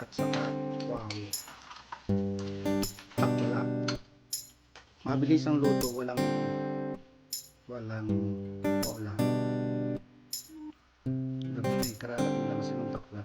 at saka Huawei takla mabilis ang luto walang walang paula. Dapat ay kararating lang kasi ng takla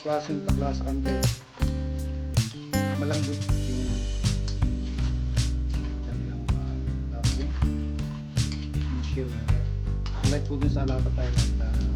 Ibang klase ng takla sa kante. Malambot yung kanilang uh, yung shell. Like po dun sa Alapa Thailand na medyo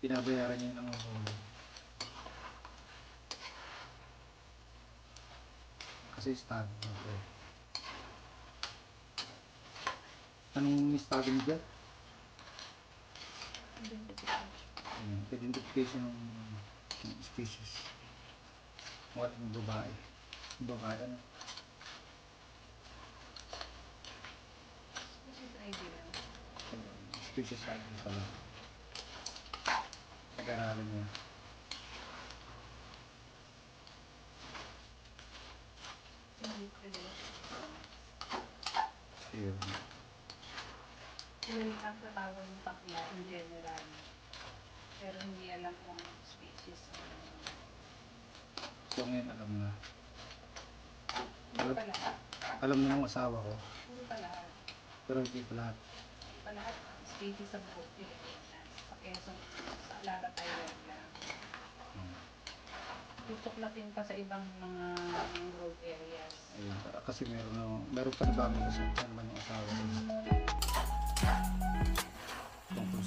Pinabayaran niya yung mga huli Kasi stag. Okay. Anong stag mo dyan? Ayan, Identification ng, ng species. Walang babae. Babae ano? Species ID pala. Nag-aralan niya. Ayun. Yun ang tatawag ng takla in general. Pero hindi alam kung species. So ngayon alam na. Hindi pa lahat. Alam na ng asawa ko. Hindi pa lahat. Pero hindi pa lahat. Hindi pa lahat. Species sa buhok Sa Lara, Thailand lang. Hmm. Tutuklatin pa sa ibang mga road areas. Ayun. Kasi meron, na, meron pa na ba kami kasi naman yung asawa ko. Tungkol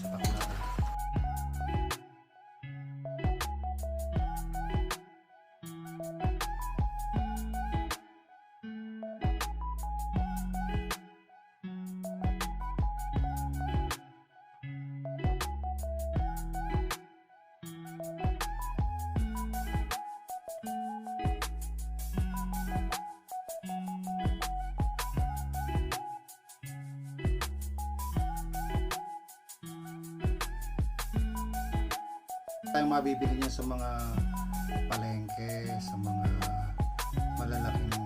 tayong mabibili niya sa mga palengke, sa mga malalaking